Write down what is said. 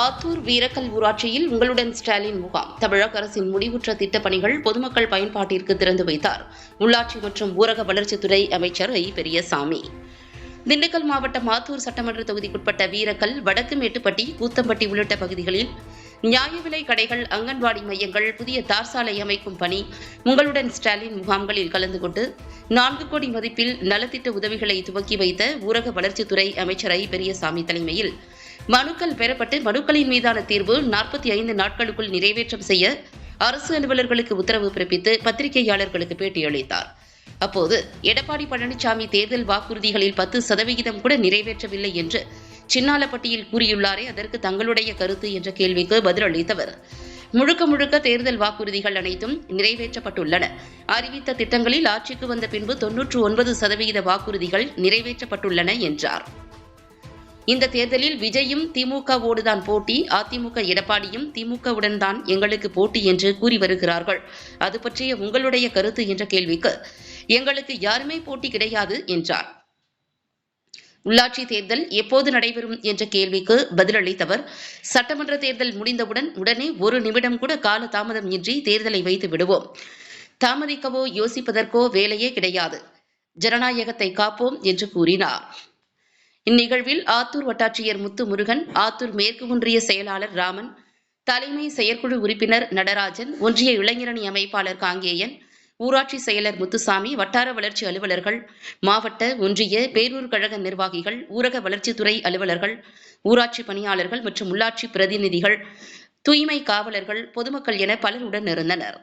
ஆத்தூர் வீரக்கல் ஊராட்சியில் உங்களுடன் ஸ்டாலின் முகாம். தமிழக அரசின் முடிவுற்ற திட்டப்பணிகள் பொதுமக்கள் பயன்பாட்டிற்கு திறந்து வைத்தார். உள்ளாட்சி மற்றும் ஊரக வளர்ச்சித்துறை அமைச்சர் ஐ. பெரியசாமி. திண்டுக்கல் மாவட்டம் ஆத்தூர் சட்டமன்ற தொகுதிக்குட்பட்ட வீரக்கல் வடக்கு மேட்டுப்பட்டி கூத்தம்பட்டி உள்ளிட்ட பகுதிகளில் நியாய விலை கடைகள் அங்கன்வாடி மையங்கள் புதிய தார் சாலை அமைக்கும் பணி உங்களுடன் ஸ்டாலின் முகாம்களில் கலந்து கொண்டு நான்கு கோடி மதிப்பில் நலத்திட்ட உதவிகளை துவக்கி வைத்த ஊரக வளர்ச்சித்துறை அமைச்சர் ஐ. பெரியசாமி தலைமையில் மனுக்கள் பெறப்பட்டு மனுக்களின் மீதான தீர்வு நாற்பத்தி ஐந்து நாட்களுக்குள் நிறைவேற்றம் செய்ய அரசு அலுவலர்களுக்கு உத்தரவு பிறப்பித்து பத்திரிகையாளர்களுக்கு பேட்டியளித்தார் அப்போது எடப்பாடி பழனிசாமி தேர்தல் வாக்குறுதிகளில் பத்து சதவிகிதம் கூட நிறைவேற்றவில்லை என்று சின்னாலப்பட்டியில் கூறியுள்ளாரே அதற்கு தங்களுடைய கருத்து என்ற கேள்விக்கு பதிலளித்தவர் முழுக்க முழுக்க தேர்தல் வாக்குறுதிகள் அனைத்தும் நிறைவேற்றப்பட்டுள்ளன. அறிவித்த திட்டங்களில் ஆட்சிக்கு வந்த பின்பு தொன்னூற்று ஒன்பது சதவிகித வாக்குறுதிகள் நிறைவேற்றப்பட்டுள்ளன என்றார். இந்த தேர்தலில் விஜயும் திமுகவோடு தான் போட்டி அதிமுக எடப்பாடியும் திமுகவுடன் தான் எங்களுக்கு போட்டி என்று கூறி வருகிறார்கள். அது பற்றிய உங்களுடைய கருத்து என்ற கேள்விக்கு எங்களுக்கு யாருமே போட்டி கிடையாது என்றார். உள்ளாட்சி தேர்தல் எப்போது நடைபெறும் என்ற கேள்விக்கு பதிலளித்தவர் சட்டமன்ற தேர்தல் முடிந்தவுடன் உடனே ஒரு நிமிடம் கூட கால தாமதம் இன்றி தேர்தலை வைத்து விடுவோம். தாமதிக்கவோ யோசிப்பதற்கோ வேலையே கிடையாது. ஜனநாயகத்தை காப்போம் என்று கூறினார். இந்நிகழ்வில் ஆத்தூர் வட்டாட்சியர் முத்து முருகன் ஆத்தூர் மேற்கு ஒன்றிய செயலாளர் ராமன் தலைமை செயற்குழு உறுப்பினர் நடராஜன் ஒன்றிய இளைஞரணி அமைப்பாளர் காங்கேயன் ஊராட்சி செயலர் முத்துசாமி வட்டார வளர்ச்சி அலுவலர்கள் மாவட்ட ஒன்றிய பேரூர் கழக நிர்வாகிகள் ஊரக வளர்ச்சித்துறை அலுவலர்கள் ஊராட்சி பணியாளர்கள் மற்றும் உள்ளாட்சி பிரதிநிதிகள் தூய்மை காவலர்கள் பொதுமக்கள் என பலருடன் இருந்தனர்.